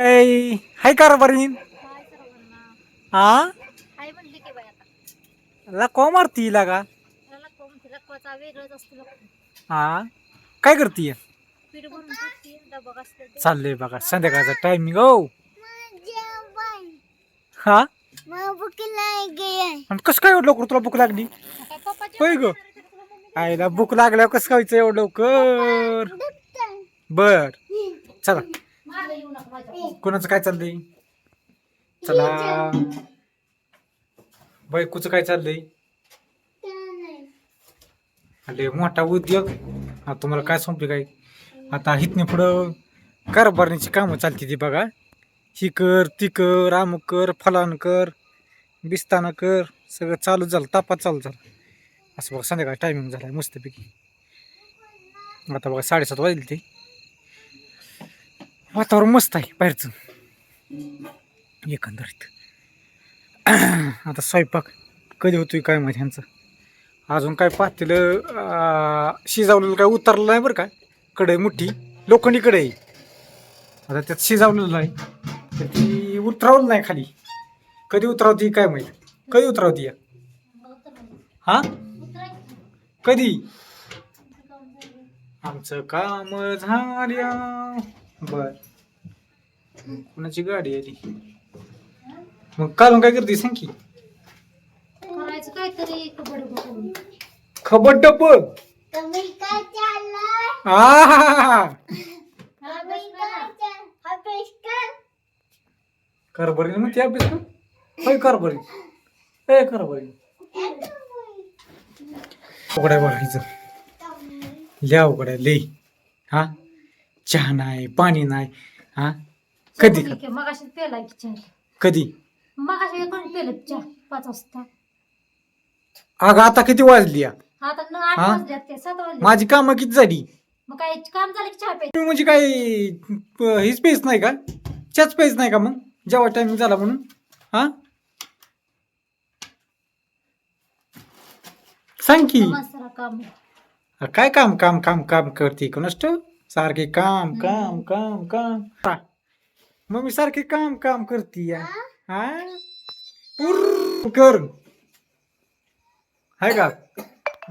ऐ, हाय काय हा काय म्हणली की बाई आता. ला को? मारती लागा त्याला कोण लकवाचा वेगळंच असतो लकवा हा? काय करतीय पीठ भरून ठेवते डबा असते ते. चाललंय बघा संध्याकाळचा टायमिंग हो. हा? आणि कसं काय एवढं लवकर तुला भूक लागली? काय होय ग. आईला भूक लागल्यावर कसं खायचं एवढं लवकर? बर. चला. मागं येऊ नका माझ्या कोणाचं काय चाललंय? चला. बायकोचं काय चाललंय? अरे मोठा उद्योग. हा तुम्हाला काय संपले काय? आता हितने पुढं कारभारणीची कामं चालते ती बघा. ही कर ती कर अमुक कर फलान कर बिस्ताना कर सगळं चालू झालं तापात चालू झालं. असं बघा संध्याकाळी टायमिंग झाला मस्तपैकी. आता बघा साडेसात वाजले ते. वातावरण मस्त आहे बाहेरचं. एकंदरीत. आता स्वयंपाक कधी होतोय काय माहिती ह्यांचं. अजून काय पातेलं शिजावलेलं काय उतरलं नाही बरं का. कढई मोठी लोखंडी कढई. आता त्यात शिजावलेलं आहे. तर ती उतरावलं नाही खाली. कधी उतरावती काय माहीत. कधी उतरावती? या हा? कधी? आमचं काम झाल्या बर. कुणाची गाडी आली? मग कालून काय करते सांग की करायचं काहीतरी कबड्डी बघून खबर डब कारभारी मग ते अभ्यास कर होय कारभारी. ए कारभारी. उघड्या बघायचं लिया उघड्या ले हा? चहा नाही पाणी नाही हा? कधी पेला की चहा. कधी? मगाशी कोण पेलं चहा पाच वाजता. अगं आता किती वाजली? या? आता न आठ हा? वाजल्यात ते सात वाजले. माझी कामं किती झाली? मग काय काम झालं की चहा प्यायचं तुम्ही म्हणजे काय प- हीच पेस नाही का? चहाच पेस नाही का मग? जेव्हा टायमिंग झाला म्हणून हा? सांग की. माणसाला काम अ, काय काम काम काम काम करते? कोणष्ट सारखे काम काम काम काम. हा. मग मी सारखे काम काम करते या. हा? कर. आहे का?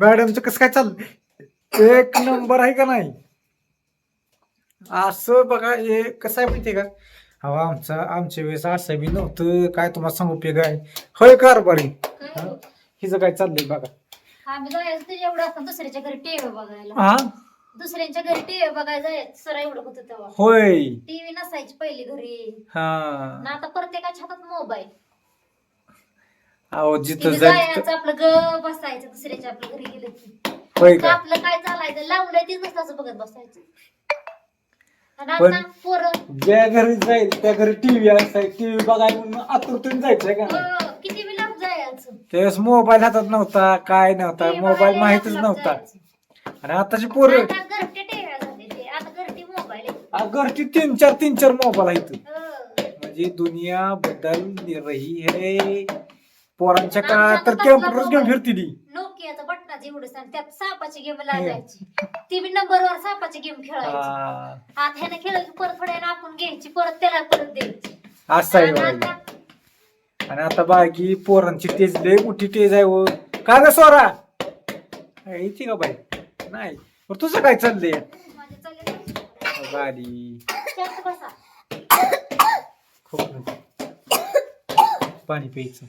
मॅडमचं कसं काय चाललं एक नंबर आहे का नाही? असं बघा हे कसं आहे माहितीये का? अहो आमचा आमच्या वेळेस असं बी नव्हतं. काय तुम्हाला सांगू उपयोग आहे? होय कारभारी हा? हिचं काय चाललंय बघा. आम्ही जायचं ते एवढं असं दुसऱ्याच्या घरी बघायला. हा? दुसऱ्यांच्या घरी टीव्ही बघायला जायचं सर एवढं होतं तेव्हा. होय. टीव्ही नसायची पहिली घरी. हा. ना आता प्रत्येकाच्या हातात मोबाईल. अहो जिथं तिथे जायचं जायचं आपलं ग बसायचं दुसऱ्याच्या आपल्या घरी गेलं की. होय का का? आपलं काय चालायचं? लावलंय तीच नसतं बघत बसायचं. आणि पण- आता पोरं ज्या घरी जाईल त्या घरी टीव्ही असाय टीव्ही बघायला म्हणून आतुरतून जायचंय का नाही? हो, किती लांब जायचं? त्यावेळेस मोबाईल हातात नव्हता काय नव्हता मोबाईल माहितच नव्हता. जायचं. आणि आताची पोरं. आता घरटे टीव्ही झाले ते. आता घरटी मोबाईल आहे. आ, घरची तीन चार तीन चार मोबाईल आहेत. हो. म्हणजे दुनिया बदल रही है. पोरांच्या काळात तर कसला घेऊन नोकियाचं बटनाचं एवढं आणि त्यात सापाची गेम लागायची. ती बी नंबरवर सापाची गेम खेळायची. आता ह्याने खेळलं की परत थोड्या आपण घ्यायची. परत त्याला परत द्यायची. असं आहे आणि बघा. आता आणि आता बाकी पोरांची तेज लय मोठी तेज आहे व का ग सोरा? येते का बाई? नाही. बरं तुझं काय चाललंय? खूप पाणी प्यायचं.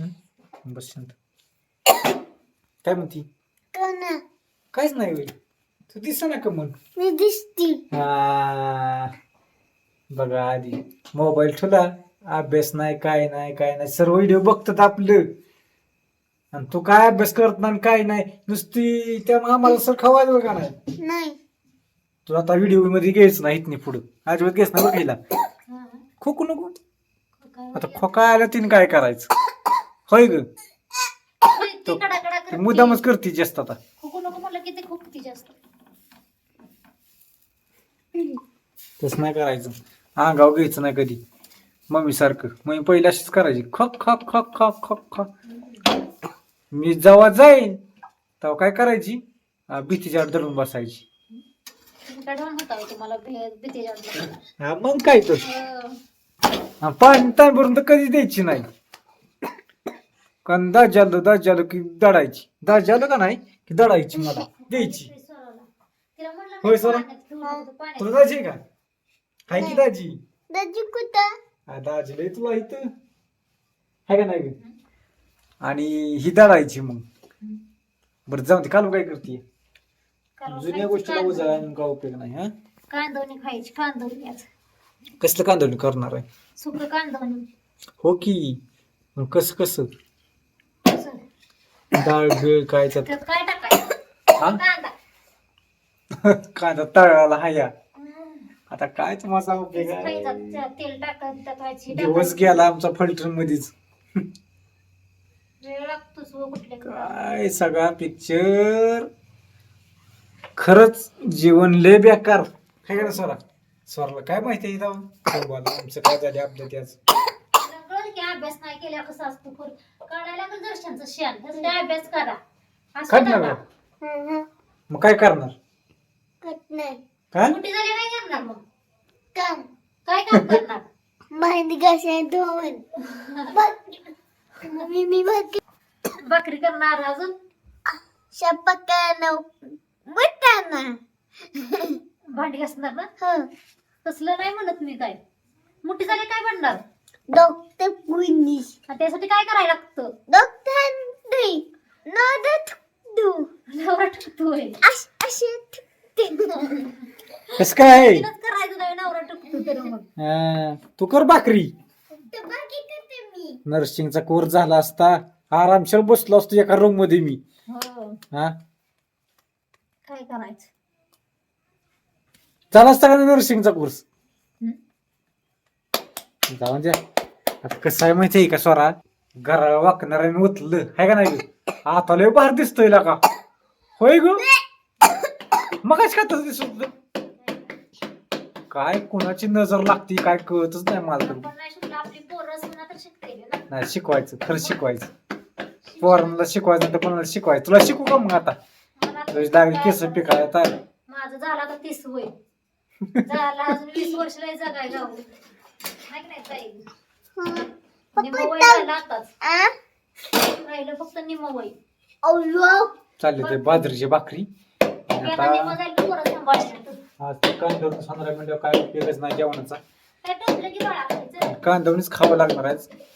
हं? बस शांत. काय म्हणती? काहीच नाही होईल तू दिसा ना का मग मी दिसती. हा. बघा आधी. मोबाईल ठेवला. अभ्यास नाही काय नाही काय नाही. सर्व व्हिडिओ बघतात आपलं. आणि तू काय अभ्यास करत नाही काय नाही नुसती त्या आम्हाला सर खवायच बघा नाही. नाही तू आता व्हिडिओमध्ये घ्यायचं नाही इथने पुढं. अजिबात घ्यायचं घ्यायला हा. खोकू नको. आता खोका आला तिने काय करायचं? होय ग. ती- ती कडाकडा ती करते. मुद्दामच करते जास्त आता. खोकू नको म्हणलं की ते खोकती जास्त. तसं नाही करायचं. अंगाव घ्यायचं नाही कधी. मम्मी सारखं मग पहिली अशीच करायची. खक खक खक खक खक खक. मी जेव्हा जाईन तेव्हा काय करायची? अं, भीतीच्या आड धरून बसायची. काय ढोल होता होय तुम्हाला भे- भीती जाणलं. हा मग काय तर. हा, पाणी ताण भरून तर कधी द्यायची नाही. कारण दाज झालं दाज झालं की दडायची. दाज झालं का नाही? की दडायची मला. द्यायची. स्वराला. तिला म्हणलं होय? पाण्यात पाण्यात तुला दाजी आहे का? हाय की दाजी? दाजी कुठं? हा, दाजी लय तुला इथं. हाय का नाही? ग? आणि ही दडायची मग. बरं जाऊ दे कालू काय करते जुन्या गोष्टीला कांदवणी. उजाळून का उपयोग नाही हा? कांदवणी खायची कांदवणी आज कसलं कांदवणी करणार आहे? सुकं कांदवणी हो की. मग कसं कसं? असं. डाळ बिळ काय त्यात त्यात काय टाकायचं? हा? कांदा. कांदा तळाला हाया हम्म. आता काय तुम्हाला उपयोग तेच आहे खायचं. त्यात तेल टाकायचं त्यात व्हायची दिवस गेला आमचा फलटण मध्येच वेळ लागतोच व कुठल्या काय सगळा पिक्चर खरंच जीवन लय बेकार. काय करा स्वरा? स्वराला काय माहिती आहे इथं? काय बोला आमचं काय झाले आपलं त्याच कळलं की अभ्यास नाही केला कसं असतो लागेल दर्शनचं अभ्यास करा. असं करणार? मग काय करणार? कट नाही. काय? मोठी झाली काय करणार मग? काम. काय काम करणार? भांडी घासाय धुवून बघ. मी मी बघ भाकरी करणार अजून? शपकानं बुटाना भांडी घासणार ना? हो. तसलं नाही म्हणत मी काय मोठी झाली काय बनणार डॉक्टर आणि त्यासाठी काय करायला लागतं? डॉक्टर कस काय? करायचं नाही नवरा टुकतो हा, तू कर भाकरी मी नर्सिंगचा कोर्स झाला असता आरामशीर बसलो असतो एका रूममध्ये मी. हो. हा? काय करायचं? झाला असता का नर्सिंगचा कोर्स? जाऊन द्या. आता कसं आहे माहिती आहे का स्वरा? घरा वाकणाऱ्याने उतलं आहे का नाही आता लय बाहेर दिसतोय ना का? होय ग? मग का तसं दिसत होतं? काय कोणाची नजर लागती काय कळतच नाही मला तर. आपण नाही शिकलो आपली पोरं सुना तर शिकते. नाही शिकवायचं खरं शिकवायचं. पोरांना शिकवायचं तर कोणाला शिकवायचं? तुला शिकू का मग आता? मला तुझी काय केस? पिकायला तर माझं झालं आता तीस वय. झालं अजून वीस वर्ष लय जगायला हवं. नाही की नाही ताई? निम्म वय झालं आताच. आ? राहिलं फक्त निम्म वय. अल्लो चालले ते बाजरीची भाकरी. आणि आता निम्म आता जाईल तर पोरं सांभाळायचं आज ते कांदवरून पंधरा मिनिटं काय उपयोगच नाही जेवणाचा. काय टोचलं की बाळा खायचं? कांदवणीच खावं लागणार आहे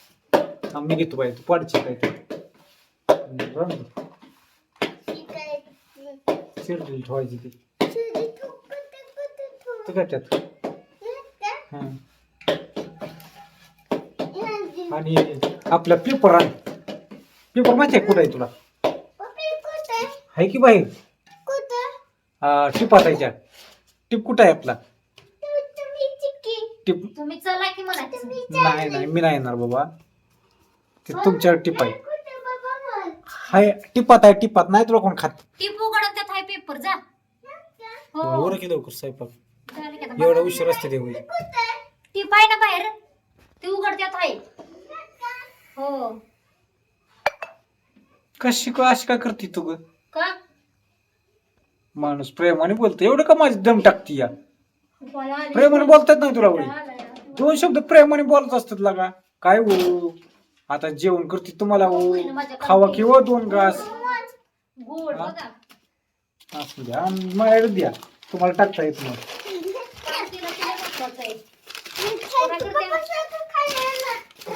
आम्ही घेतो पाहिजे तू पाडची काय ठेवायची ती. तू काय त्यात? हं. आणि आपला पेपर आण. पेपर माहिती आहे कुठं आहे तुला? आहे की बाहेर? टिप असायच्या टिप कुठं आहे आपला? टिप तुम्ही चला की म्हणायचं नाही नाही मी नाही येणार बाबा. ते तुमच्यावर टिप आहे. हाय टिपात आहे टिपात. नाही तुला कोण खात. टीप उघडून त्यात हाय पेपर जा. हो. बरोबर की लवकर स्वयंपाक. झालं की आता एवढा उशीर असते ते होईल. टीप आहे ना बाहेर? ती उघड त्यात आहे हो. कशी का अशी का करते तू ग? का? माणूस प्रेमाने बोलतो. एवढं का माझी दम टाकती या. प्रेमाने बोलतात नाही तुला आलाय. दोन शब्द प्रेमाने बोलत असतात लागा. काय हो? आता जेवण करते तुम्हाला हो खावा किंवा दोन घास गोड हा? बघा असू द्या आणि माझ्याकडे द्या तुम्हाला टाकता येत नाही तिला तिला बघताच आहे.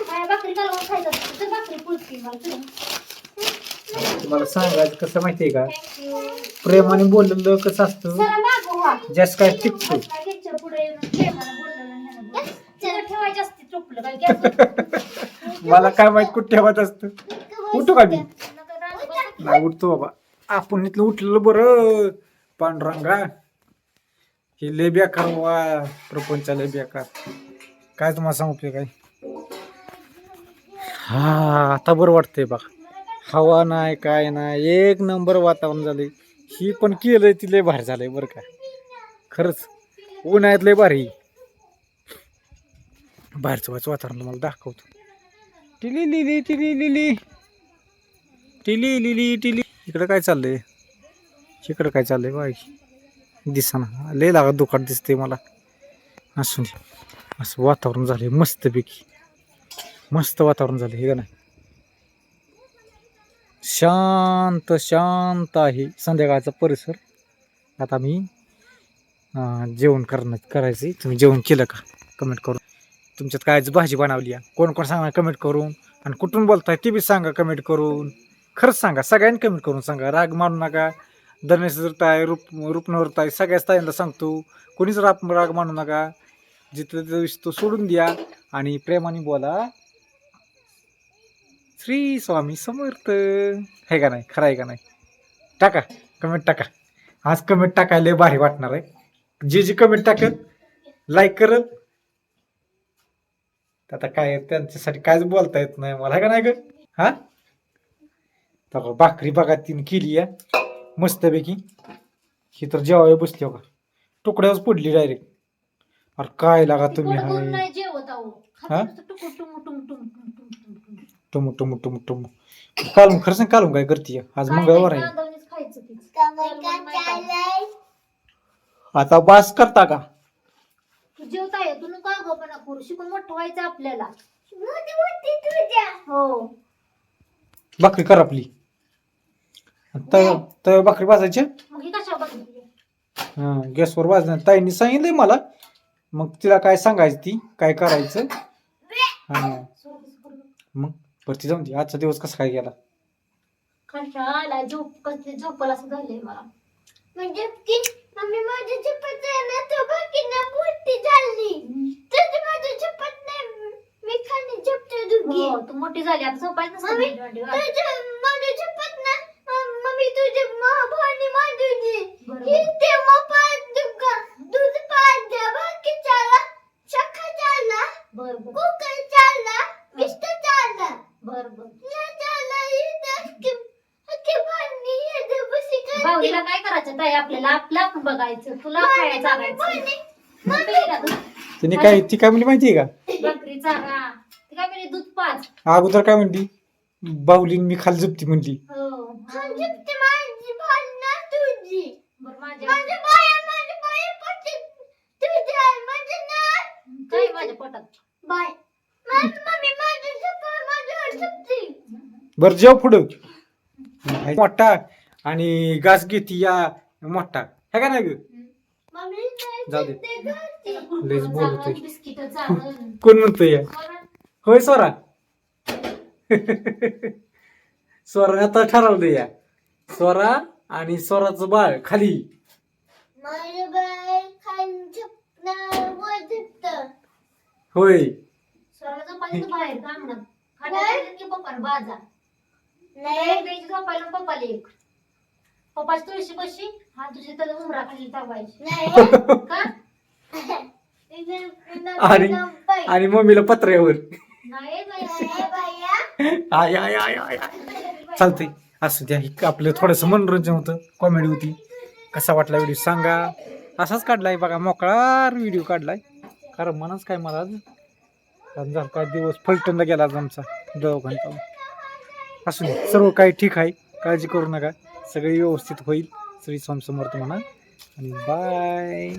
काय भाकरी कालवून खायचं असतं, तर भाकरी पुरती मला तुला. तुम्हाला सांगायचं कसं माहितीये का Thank you. प्रेमाने बोललेलं कसं असतं मागं व्हा. जास्त काय टिकतो काय गॅसच्या पुढे येऊन प्रेमानं बोललेलं आणि ह्यानं बोललेलं. तिला ठेवायची असते टोपलं काय गॅस मला काय माहीत कुठे ठेवत असतं. उठू का मी नाही उठतो बाबा. आपण इथलं उठलेलं बरं. पांडुरंगा. हे लय बेकार वा प्रपंचा लय बेकार. काय तुम्हाला सांगू उपयोग काय हा आता बरं वाटतंय बा हवा नाही काय नाही एक नंबर वातावरण झालंय. ही पण केलंय ती लय भारी झालंय बरं का. खरंच उन्हाळ्यात लय भारी. बाहेरचं वाच वातावरण तुम्हाला दाखवतो. टिली लिली टिली लिली टिली लिली टिली इकडं काय चाललंय? इकडं काय चाललंय बाय दिसाना. लय लागा दुकान दिसते मला. असू दे. असं वातावरण झालंय मस्तपैकी. मस्त वातावरण झालं हे का नाही? शांत शांत आहे संध्याकाळचा परिसर. आता मी जेवण करणं करायचं तुम्ही जेवण केलं का? कमेंट करून. तुमच्यात काय भाजी बनवली आहे? कोण कोण सांगा कमेंट करून. आणि कुठून बोलताय ती बी सांगा कमेंट करून. खरंच सांगा सगळ्यांनी कमेंट करून सांगा. राग मानू नका. धनेश ताय रूप रूपनवर ताय सगळ्याच ताईंना सांगतो कोणीच राग राग मानू नका. जिथं तिथं तो सोडून द्या आणि प्रेमाने बोला. श्री स्वामी समर्थ. हे का नाही? खरं आहे का नाही? टाका कमेंट टाका. आज कमेंट टाकायला भारी वाटणार आहे. जे जे कमेंट टाकत लाईक करत आता काय त्यांच्यासाठी कायच बोलता येत नाही. मला का नाही ग? हा? तर भाकरी बघा तिने केली आहे मस्तपैकी. ही तर जेवाय बसली हो का? तुकड्याच पडली डायरेक्ट अरे काय लागा तुम्ही हा? टुमु टुमु टुमु टुमु कालून खरं सांग कालून काय करते आज मंगळवार आहे. आता बास करता का? जेवता ये तू नको आगाऊपणा करू शिकून मोठं व्हायचं आपल्याला. मोठी मोठी तुझ्या. हो. भाकरी कर आपली. तव्या तव्या भाकरी भाजायच्या? मग ही कशा बघितली हा गॅसवर भाजणार. ताईंनी सांगितलंय मला. मग तिला काय सांगायचं ती? काय करायचं? हा. मग वरती जाऊन दे. आजचा दिवस कसा काय गेला? कंटाळा झोप कसली झोपला असं झालंय मला. म्हणजे की मम्मी माझी चपत आहे ना तो बाकी ना मोठी झाली तर माझी चपत नाही. मी खाली झपते दुगी हो तू मोठी झाली आता झोपायचं नसतं मम्मी माझी चपत ना? मम- मम्मी तुझी भावनी बरोबर. ही ते मोपात दुगा दूध पाजा बाकी चाला चक्का चाला बर बर कुकर चाला मिस्ट चाला बर बर ना चाला इथं की की भांडी हे भाऊजीला काय करायचं? ताई आपल्याला आपलं आपण बघायचं तुला खायचं आणायचं मग पिली का दूध? तिने काय ती काय म्हणली माहितीये का? भाकरी चारा. ती काय म्हणजे दूध पाच. अगोदर काय म्हणली? बाहुलीन मी खाली झोपती म्हणली. हो म्हणजे बर काय चपती बर जेव पुढं. मोठा. आणि घास घेती या मोठा. हे का नाही जाऊ दे. लयच बोलतोय. कोण म्हणतोय? या होय स्वरा स्वराने आता ठरवलं या. स्वरा आणि स्वराचं बाळ खाली. होय. बाहेर पप्पाची तुळशी कशी? हा तुझी तर उमरा खाली टाकायची नाही. का? आणि आणि मम्मीला पत्र्यावर. नाही बाई, बाया आय आय आय आय आय. चालतंय. असू द्या हे आपलं थोडंसं मनोरंजन होतं कॉमेडी होती. कसा वाटला व्हिडिओ सांगा. असाच काढलाय बघा मोकळा व्हिडिओ काढलाय. कारण मनाच काय मला आज? आज झाला काय दिवस फलटणला गेला आज आमचा दवाखान्यात. असू दे सर्व काही ठीक आहे काळजी करू नका. सगळे व्यवस्थित होईल. श्री स्वामी समर्थ म्हणा. आणि बाय